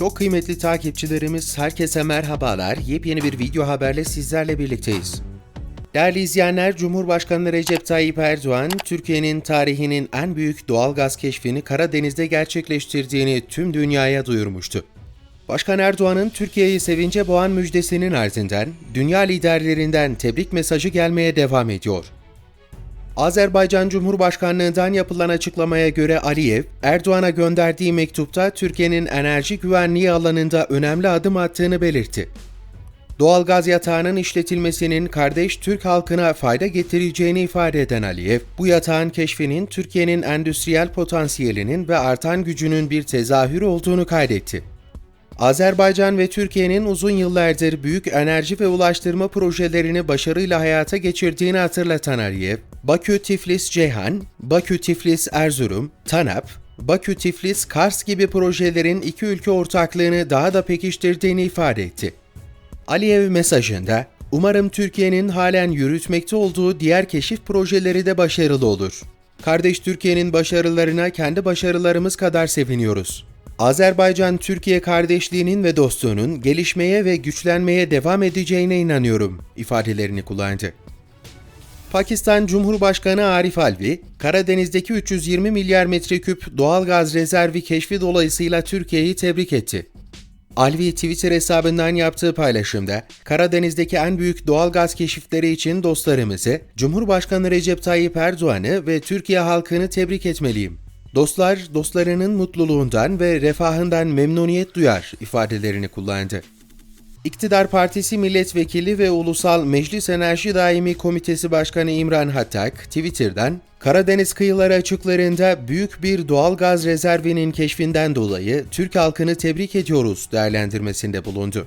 Çok kıymetli takipçilerimiz herkese merhabalar. Yepyeni bir video haberle sizlerle birlikteyiz. Değerli izleyenler, Cumhurbaşkanı Recep Tayyip Erdoğan, Türkiye'nin tarihinin en büyük doğal gaz keşfini Karadeniz'de gerçekleştirdiğini tüm dünyaya duyurmuştu. Başkan Erdoğan'ın Türkiye'yi sevince boğan müjdesinin ardından dünya liderlerinden tebrik mesajı gelmeye devam ediyor. Azerbaycan Cumhurbaşkanlığından yapılan açıklamaya göre Aliyev, Erdoğan'a gönderdiği mektupta Türkiye'nin enerji güvenliği alanında önemli adım attığını belirtti. Doğalgaz yatağının işletilmesinin kardeş Türk halkına fayda getireceğini ifade eden Aliyev, bu yatağın keşfinin Türkiye'nin endüstriyel potansiyelinin ve artan gücünün bir tezahürü olduğunu kaydetti. Azerbaycan ve Türkiye'nin uzun yıllardır büyük enerji ve ulaştırma projelerini başarıyla hayata geçirdiğini hatırlatan Aliyev, Bakü-Tiflis-Ceyhan, Bakü-Tiflis-Erzurum, TANAP, Bakü-Tiflis-Kars gibi projelerin iki ülke ortaklığını daha da pekiştirdiğini ifade etti. Aliyev mesajında, umarım Türkiye'nin halen yürütmekte olduğu diğer keşif projeleri de başarılı olur. Kardeş Türkiye'nin başarılarına kendi başarılarımız kadar seviniyoruz. Azerbaycan-Türkiye kardeşliğinin ve dostluğunun gelişmeye ve güçlenmeye devam edeceğine inanıyorum ifadelerini kullandı. Pakistan Cumhurbaşkanı Arif Alvi, Karadeniz'deki 320 milyar metreküp doğal gaz rezervi keşfi dolayısıyla Türkiye'yi tebrik etti. Alvi Twitter hesabından yaptığı paylaşımda, Karadeniz'deki en büyük doğal gaz keşifleri için dostlarımızı, Cumhurbaşkanı Recep Tayyip Erdoğan'ı ve Türkiye halkını tebrik etmeliyim. Dostlar, dostlarının mutluluğundan ve refahından memnuniyet duyar ifadelerini kullandı. İktidar Partisi Milletvekili ve Ulusal Meclis Enerji Daimi Komitesi Başkanı İmran Hattak, Twitter'dan, Karadeniz kıyıları açıklarında büyük bir doğal gaz rezervinin keşfinden dolayı Türk halkını tebrik ediyoruz değerlendirmesinde bulundu.